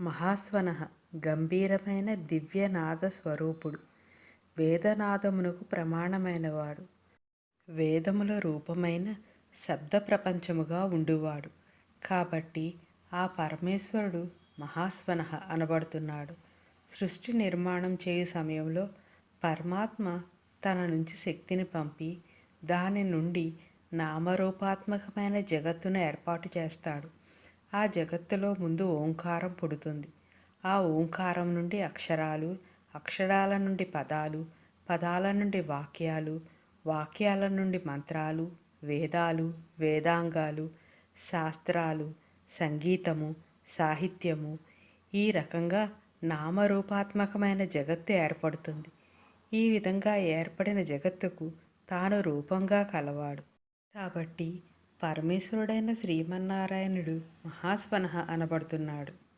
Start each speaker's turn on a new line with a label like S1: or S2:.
S1: మహాస్వన గంభీరమైన దివ్యనాద స్వరూపుడు వేదనాదమునకు ప్రమాణమైనవాడు వేదముల రూపమైన శబ్ద ప్రపంచముగా ఉండువాడు. కాబట్టి ఆ పరమేశ్వరుడు మహాస్వన అనబడుతున్నాడు. సృష్టి నిర్మాణం చేయు సమయంలో పరమాత్మ తన నుంచి శక్తిని పంపి దాని నుండి నామరూపాత్మకమైన జగత్తును ఏర్పాటు చేస్తాడు. ఆ జగత్తులో ముందు ఓంకారం పుడుతుంది. ఆ ఓంకారం నుండి అక్షరాలు అక్షరాల నుండి పదాలు పదాల నుండి వాక్యాలు వాక్యాల నుండి మంత్రాలు వేదాలు వేదాంగాలు శాస్త్రాలు సంగీతము సాహిత్యము ఈ రకంగా నామరూపాత్మకమైన జగత్తు ఏర్పడుతుంది. ఈ విధంగా ఏర్పడిన జగత్తుకు తాను రూపంగా కలవాడు. కాబట్టి పరమేశ్వరుడైన శ్రీమన్నారాయణుడు మహాస్వనహ అనబడుతున్నాడు.